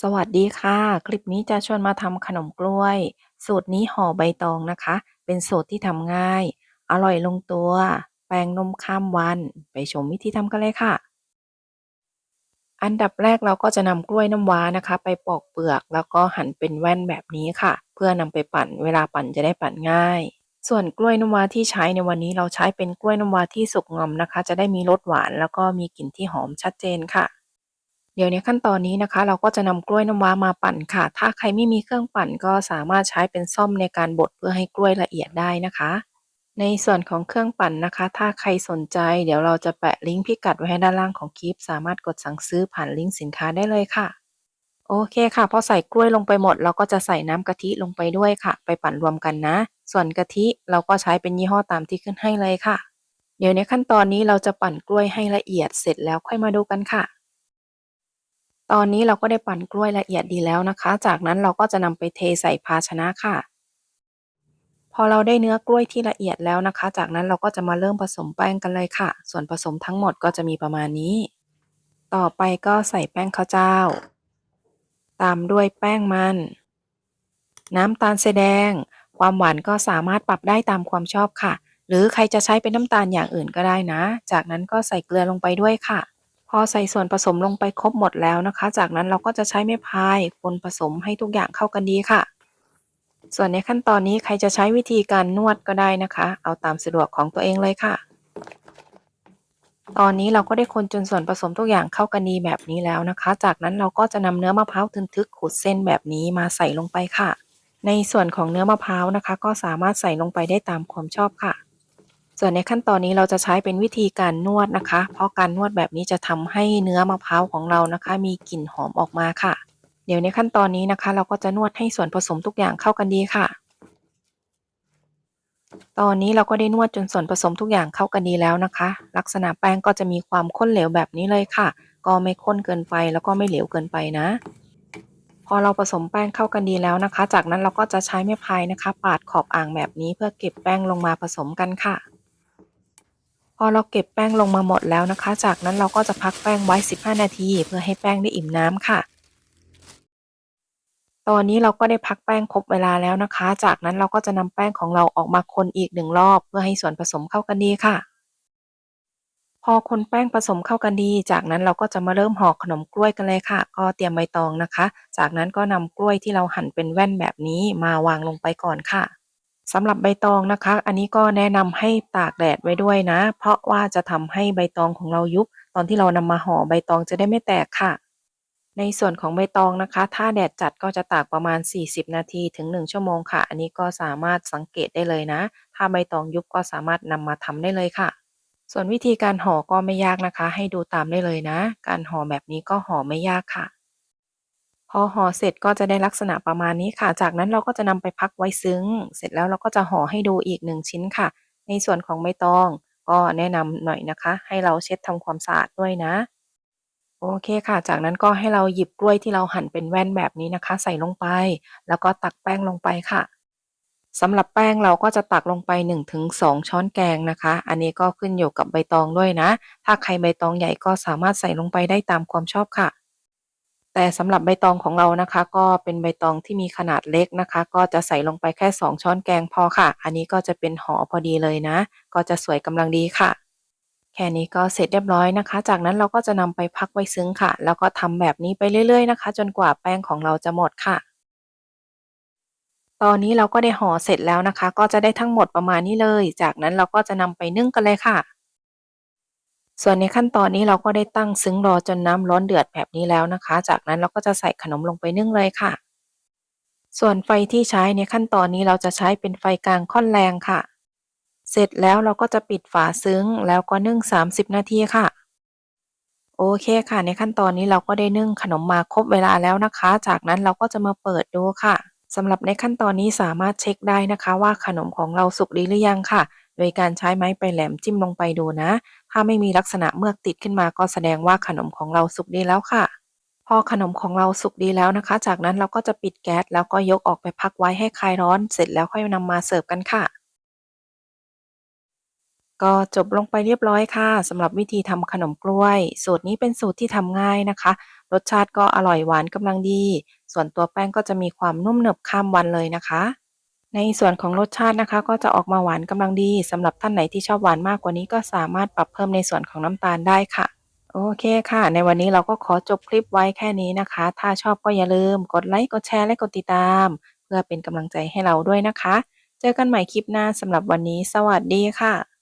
สวัสดีค่ะ คลิปนี้จะชวนมาทำขนมกล้วย สูตรนี้ห่อใบตองนะคะ เป็นสูตรที่ทำง่าย อร่อยลงตัว แป้งนมข้ามวัน ไปชมวิธีทำกันเลยค่ะ อันดับแรกเราก็จะนำกล้วยน้ำว้านะคะ ไปปอกเปลือกแล้วก็หั่นเป็นแว่นแบบนี้ค่ะ เพื่อนำไปปั่น เวลาปั่นจะได้ปั่นง่าย ส่วนกล้วยน้ำว้าที่ใช้ในวันนี้เราใช้เป็นกล้วยน้ำว้าที่สุกงอมนะคะ จะได้มีรสหวาน แล้วก็มีกลิ่นที่หอมชัดเจนค่ะ เดี๋ยวในขั้นตอนนี้นะคะ เราก็จะนำกล้วยน้ำว้ามาปั่นค่ะ ถ้าใครไม่มีเครื่องปั่นก็สามารถใช้เป็นส้อมในการบดเพื่อให้กล้วยละเอียดได้นะคะ ในส่วนของเครื่องปั่นนะคะ ถ้าใครสนใจ เดี๋ยวเราจะแปะลิงก์พิกัดไว้ให้ด้านล่างของคลิป สามารถกดสั่งซื้อผ่านลิงก์สินค้าได้เลยค่ะ โอเคค่ะพอใส่กล้วยลงไปหมด เราก็จะใส่น้ำกะทิลงไปด้วยค่ะ ไปปั่นรวมกันนะ ส่วนกะทิเราก็ใช้เป็นยี่ห้อตามที่ขึ้นให้เลยค่ะ เดี๋ยวในขั้นตอนนี้เราจะปั่นกล้วยให้ละเอียดเสร็จแล้วค่อยมาดูกันค่ะ ตอนนี้เราก็ได้ปั่นกล้วยละเอียดดีแล้วนะคะ จากนั้นเราก็จะนำไปเทใส่ภาชนะค่ะ พอเราได้เนื้อกล้วยที่ละเอียดแล้วนะคะ จากนั้นเราก็จะมาเริ่มผสมแป้งกันเลยค่ะ ส่วนผสมทั้งหมดก็จะมีประมาณนี้ ต่อไปก็ใส่แป้งข้าวเจ้า ตามด้วยแป้งมัน น้ำตาลทรายแดง ความหวานก็สามารถปรับได้ตามความชอบค่ะ หรือใครจะใช้เป็นน้ำตาลอย่างอื่นก็ได้นะ จากนั้นก็ใส่เกลือลงไปด้วยค่ะ อใส่ส่วนผสมลงไปครบหมดแล้วนะคะ จากนั้นเราก็จะใช้ไม้พายคนผสมให้ทุกอย่างเข้ากันดีค่ะ ส่วนในขั้นตอนนี้ใครจะใช้วิธีการนวดก็ได้นะคะ เอาตามสะดวกของตัวเองเลยค่ะ ตอนนี้เราก็ได้คนจนส่วนผสมทุกอย่างเข้ากันดีแบบนี้แล้วนะคะ จากนั้นเราก็จะนำเนื้อมะพร้าวทึนทึกขูดเส้นแบบนี้มาใส่ลงไปค่ะ ในส่วนของเนื้อมะพร้าวนะคะ ก็สามารถใส่ลงไปได้ตามความชอบค่ะ ส่วนในขั้นตอนนี้เราจะใช้เป็นวิธีการนวดนะคะ เพราะการนวดแบบนี้จะทำให้เนื้อมะพร้าวของเรานะคะ มีกลิ่นหอมออกมาค่ะ เดี๋ยวในขั้นตอนนี้นะคะ เราก็จะนวดให้ส่วนผสมทุกอย่างเข้ากันดีค่ะ ตอนนี้เราก็ได้นวดจนส่วนผสมทุกอย่างเข้ากันดีแล้วนะคะ ลักษณะแป้งก็จะมีความข้นเหลวแบบนี้เลยค่ะ ก็ไม่ข้นเกินไปแล้วก็ไม่เหลวเกินไปนะพอเราผสมแป้งเข้ากันดีแล้วนะคะ จากนั้นเราก็จะใช้ไม้พายนะคะ ปาดขอบอ่างแบบนี้เพื่อเก็บแป้งลงมาผสมกันค่ะ อเราเก็บแป้งลงมาหมดแล้วนะคะ จากนั้นเราก็จะพักแป้งไว้ 15 นาที เพื่อให้แป้งได้อิ่มน้ำค่ะ ตอนนี้เราก็ได้พักแป้งครบเวลาแล้วนะคะ จากนั้นเราก็จะนำแป้งของเราออกมาคนอีกหนึ่งรอบ เพื่อให้ส่วนผสมเข้ากันดีค่ะ พอคนแป้งผสมเข้ากันดี จากนั้นเราก็จะมาเริ่มห่อขนมกล้วยกันเลยค่ะ ก็เตรียมใบตองนะคะ จากนั้นก็นำกล้วยที่เราหั่นเป็นแว่นแบบนี้มาวางลงไปก่อนค่ะ สำหรับใบตองนะคะ อันนี้ก็แนะนำให้ตากแดดไว้ด้วยนะ เพราะว่าจะทำให้ใบตองของเรายุบ ตอนที่เรานำมาห่อใบตองจะได้ไม่แตกค่ะ ในส่วนของใบตองนะคะ ถ้าแดดจัดก็จะตากประมาณ 40 นาทีถึง 1 ชั่วโมงค่ะ อันนี้ก็สามารถสังเกตได้เลยนะ ถ้าใบตองยุบก็สามารถนำมาทำได้เลยค่ะ ส่วนวิธีการห่อก็ไม่ยากนะคะ ให้ดูตามได้เลยนะ การห่อแบบนี้ก็ห่อไม่ยากค่ะ พอห่อเสร็จก็จะได้ลักษณะประมาณนี้ค่ะ จากนั้นเราก็จะนำไปพักไว้ซึ้ง เสร็จแล้วเราก็จะห่อให้ดูอีก1ชิ้นค่ะ ในส่วนของใบตอง ก็แนะนำหน่อยนะคะ ให้เราเช็ดทำความสะอาดด้วยนะ โอเคค่ะ จากนั้นก็ให้เราหยิบกล้วยที่เราหั่นเป็นแว่นแบบนี้นะคะ ใส่ลงไป แล้วก็ตักแป้งลงไปค่ะสำหรับแป้งเราก็จะตักลงไป 1-2 ช้อนแกงนะคะ อันนี้ก็ขึ้นอยู่กับใบตองด้วยนะ ถ้าใครใบตองใหญ่ก็สามารถใส่ลงไปได้ตามความชอบค่ะ แต่สำหรับใบตองของเรานะคะ ก็เป็นใบตองที่มีขนาดเล็กนะคะ ก็จะใส่ลงไปแค่ 2 ช้อนแกงพอค่ะ อันนี้ก็จะเป็นห่อพอดีเลยนะ ก็จะสวยกำลังดีค่ะ แค่นี้ก็เสร็จเรียบร้อยนะคะ จากนั้นเราก็จะนำไปพักไว้ซึ้งค่ะ แล้วก็ทำแบบนี้ไปเรื่อยๆนะคะ จนกว่าแป้งของเราจะหมดค่ะตอนนี้เราก็ได้ห่อเสร็จแล้วนะคะ ก็จะได้ทั้งหมดประมาณนี้เลย จากนั้นเราก็จะนำไปนึ่งกันเลยค่ะ ส่วนในขั้นตอนนี้เราก็ได้ตั้งซึ้งรอจนน้ำร้อนเดือดแบบนี้แล้วนะคะ จากนั้นเราก็จะใส่ขนมลงไปนึ่งเลยค่ะ ส่วนไฟที่ใช้ในขั้นตอนนี้เราจะใช้เป็นไฟกลางค่อนแรงค่ะ เสร็จแล้วเราก็จะปิดฝาซึ้งแล้วก็นึ่ง 30 นาทีค่ะ โอเคค่ะ ในขั้นตอนนี้เราก็ได้นึ่งขนมมาครบเวลาแล้วนะคะ จากนั้นเราก็จะมาเปิดดูค่ะสำหรับในขั้นตอนนี้สามารถเช็คได้นะคะ ว่าขนมของเราสุกดีหรือยังค่ะ โดยการใช้ไม้ปลายแหลมจิ้มลงไปดูนะ ถ้าไม่มีลักษณะเมือกติดขึ้นมาก็แสดงว่าขนมของเราสุกดีแล้วค่ะ พอขนมของเราสุกดีแล้วนะคะ จากนั้นเราก็จะปิดแก๊สแล้วก็ยกออกไปพักไว้ให้คลายร้อน เสร็จแล้วค่อยนำมาเสิร์ฟกันค่ะ ก็จบลงไปเรียบร้อยค่ะสำหรับวิธีทำขนมกล้วย สูตรนี้เป็นสูตรที่ทำง่ายนะคะ รสชาติก็อร่อยหวานกำลังดี ส่วนตัวแป้งก็จะมีความนุ่มหนึบข้ามวันเลยนะคะ ในส่วนของรสชาตินะคะ ก็จะออกมาหวานกำลังดีสำหรับท่านไหนที่ชอบหวานมากกว่านี้ก็สามารถปรับเพิ่มในส่วนของน้ำตาลได้ค่ะ โอเคค่ะ ในวันนี้เราก็ขอจบคลิปไว้แค่นี้นะคะ ถ้าชอบก็อย่าลืม กดไลค์กดแชร์และกดติดตาม เพื่อเป็นกำลังใจให้เราด้วยนะคะ เจอกันใหม่คลิปหน้าสำหรับวันนี้ สวัสดีค่ะ